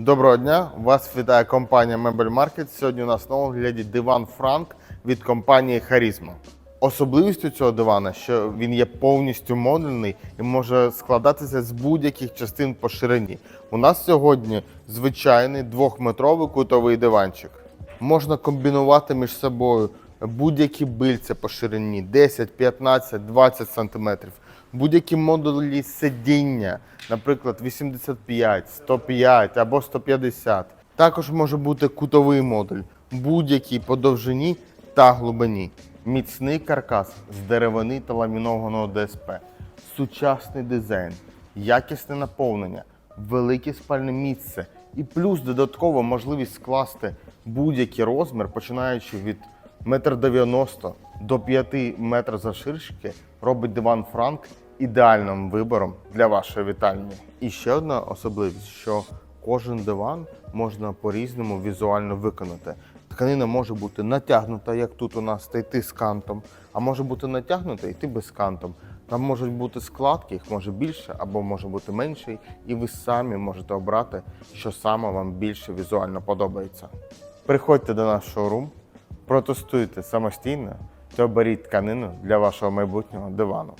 Доброго дня! Вас вітає компанія Mebel Market. Сьогодні у нас на огляді диван Франк від компанії Харізма. Особливістю цього дивана, що він є повністю модульний і може складатися з будь-яких частин по ширині. У нас сьогодні звичайний двохметровий кутовий диванчик. Можна комбінувати між собою будь-які бильця по ширині 10, 15, 20 см. Будь-які модулі сидіння, наприклад, 85, 105 або 150. Також може бути кутовий модуль, будь-який по довжині та глибині. Міцний каркас з деревини та ламінованого ДСП, сучасний дизайн, якісне наповнення, велике спальне місце і плюс додатково можливість скласти будь-який розмір, починаючи від 1,90 м до 5 метрів завширшки, робить диван Франк ідеальним вибором для вашої вітальні. І ще одна особливість, що кожен диван можна по-різному візуально виконати. Тканина може бути натягнута, як тут у нас, та йти з кантом, а може бути натягнута і йти без кантом. Там можуть бути складки, їх може більше або може бути менше, і ви самі можете обрати, що саме вам більше візуально подобається. Приходьте до в шоурум, протестуйте самостійно та оберіть тканину для вашого майбутнього дивану.